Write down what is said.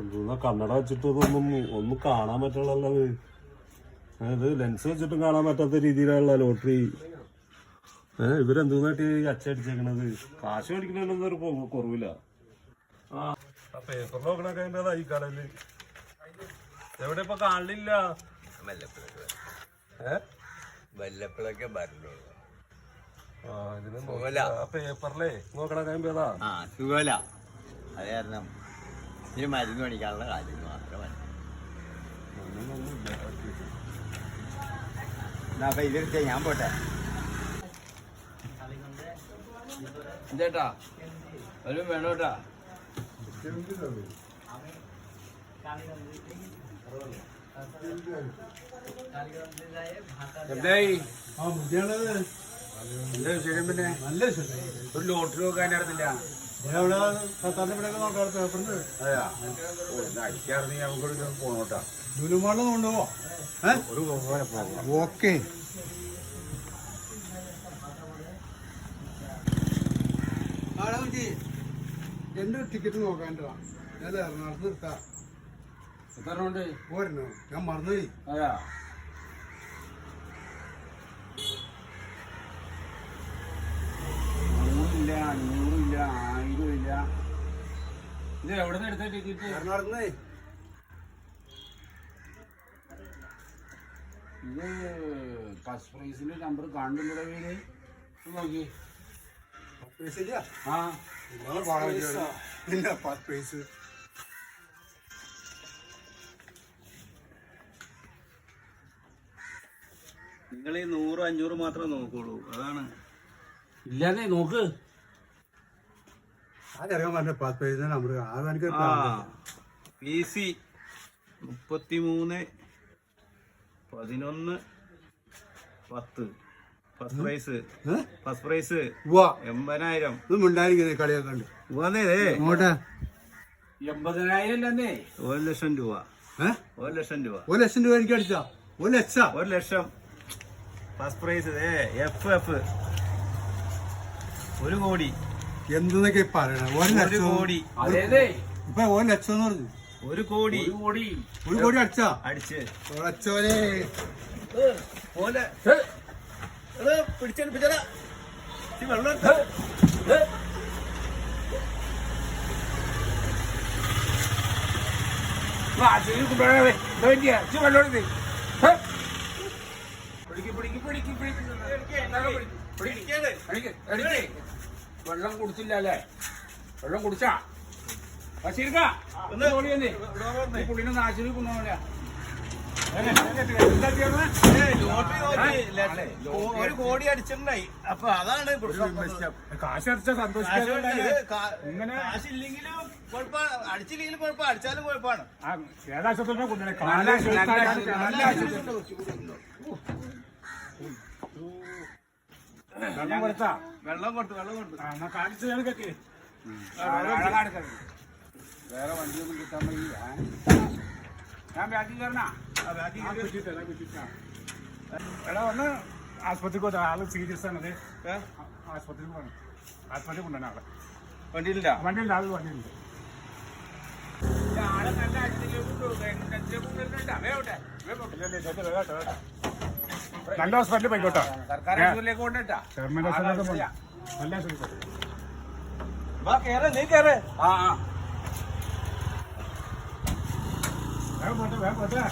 എന്താ കണ്ണട വെച്ചിട്ട് ഇതൊന്നും ഒന്നും കാണാൻ പറ്റുള്ളത് അതായത് ലെൻസ് വെച്ചിട്ടും കാണാൻ പറ്റാത്ത രീതിയിലുള്ള ലോട്ടറി ഏഹ് ഇവരെന്തോന്നായിട്ട് ഈ അച്ചടിച്ചേക്കണത് കാശ് മേടിക്കണതിനൊന്നും ഒരു കുറവില്ല. ആ പേപ്പറിൽ നോക്കണൊക്കെ അതിന്റെ ഈ കടയിൽ എവിടെ ഇപ്പൊ കാണില്ല ഏഹ് വല്ലപ്പോഴൊക്കെ വരുന്നുള്ളൂ ആ ഇതിന് സുഖമില്ല. ആ പേപ്പറിലേ നോക്കണൊക്കെ ഏതാ ആ സുഖമല്ല. അത് കാരണം ഇതിന് മരുന്ന് മേടിക്കാനുള്ള കാര്യം അപ്പൊ ഇതെടുത്തേ ഞാൻ പോട്ടെ. ചേട്ടാ ഒരു വേണോട്ടാ. എന്തായി? എന്താ വിശേഷം പിന്നെ. നല്ല വിശേഷം. ഒരു ലോട്ടറി നോക്കാനായിരുന്നില്ല ഇവിടെ സത്താറിന്റെ ഇവിടെ നോക്കാം പേപ്പറിന് അതെയാ? ഓ ഇന്ന് അടിക്കാറുണ്ടെങ്കിൽ നമുക്കൊരു പോണോട്ടാ കൊണ്ടുപോവോ. ഒരു ഓക്കെ. എന്റെ ടിക്കറ്റ് നോക്കാന്റെതാ ഞാൻ എറണാകുളത്ത് നിർത്താം. എത്ര ഞാൻ മറന്നുപോയി. അതെയാ? ഇത് എവിടെ നിന്ന് എടുത്ത ടിക്കറ്റ് എറണാകുളത്ത് ഇത് ഫസ്റ്റ് പ്രൈസിന്റെ നമ്പർ കാണുന്നുണ്ടോ വീട് നോക്കി. ആ. പത്ത് പൈസ നിങ്ങൾ ഈ നൂറ് അഞ്ഞൂറ് മാത്രമേ നോക്കുള്ളൂ. അതാണ്. ഇല്ലാതെ നോക്ക്. ആരറിയാൻ പറഞ്ഞ പത്ത് പൈസ നമ്പർ അത് ആ പി സി മുപ്പത്തി മൂന്ന് പതിനൊന്ന് പത്ത്. ഫസ്റ്റ് പ്രൈസ് ഫസ്റ്റ് പ്രൈസ് ഉവ്വ. എൺപതിനായിരം. ഇത് മിണ്ടായിരിക്കുന്നത് കളിയാക്കണ്ട്. വന്നേ അങ്ങോട്ടെ എൺപതിനായിരം അല്ലേ ഒരു ലക്ഷം രൂപ. ഏഹ് ഒരു ലക്ഷം രൂപ. ഒരു ലക്ഷം രൂപ എനിക്ക് അടിച്ചാ. ഒരു ലക്ഷം. ഒരു lakh. First prize F F ഒരു കോടി. എന്തെന്നൊക്കെ പറയണ. ഒരു ഒരു ലക്ഷം കോടി. ഇപ്പൊ ഒരു ലക്ഷം എന്ന് പറഞ്ഞു. ഒരു കോടി. ഒരു കോടി. ഒരു കോടി അടിച്ചാ? അടിച്ച്. ഉറച്ചോനെ പോലെ പിടിച്ചെടുപ്പിച്ചടാ വെള്ളം എടുത്ത് പിടിക്ക്. പിടിക്ക് പിടിക്ക്. പിടിക്ക് പിടിക്ക്. എടുക്ക് വെള്ളം കുടിച്ചില്ല അല്ലേ വെള്ളം കുടിച്ചാ? ബഷീർക്ക ഒന്ന് ഓടി ഈ പുള്ളിനെ ഒരു കോടി അടിച്ചിട്ടുണ്ടായി. അപ്പൊ അതാണ്. കാശ് അടിച്ച കാ- ഇങ്ങനെ കാശില്ലെങ്കിലും കുഴപ്പമാണ് അടിച്ചില്ലെങ്കിലും കുഴപ്പമാണ് അടിച്ചാലും കുഴപ്പമാണ് നല്ല വെള്ളം കൊടുത്താ? വെള്ളം കൊടുത്തു വെള്ളം കൊടുത്തു. കാണിച്ചു ഞങ്ങൾക്കൊക്കെ വേറെ വണ്ടിയൊന്നും കിട്ടാൻ വയ്യ. ഞാൻ ബാക്കി കയറണാ എടാ ഒന്ന് ആസ്പത്രിക്ക് പോട്ടെ ആൾ സീരിയസ് ആണത്. ആസ്പത്രിക്ക് പോകണം ആസ്പത്രി കൊണ്ടുവന്ന ആളെ. വണ്ടിയില്ല വണ്ടിയില്ല ആൾ വണ്ടിയുണ്ട് ആളെ നല്ല നല്ല ഹോസ്പിറ്റലിൽ പോയിക്കോട്ടോ. സർക്കാർ ആശുപത്രിയിലേക്ക് കൊണ്ടിട്ടാ ഗവൺമെന്റ് ഹോസ്പിറ്റലിൽ നല്ല കേറ് നീ കേറ്. ആ ആ. വേഗം പോട്ടെ വേഗം പോട്ടെ.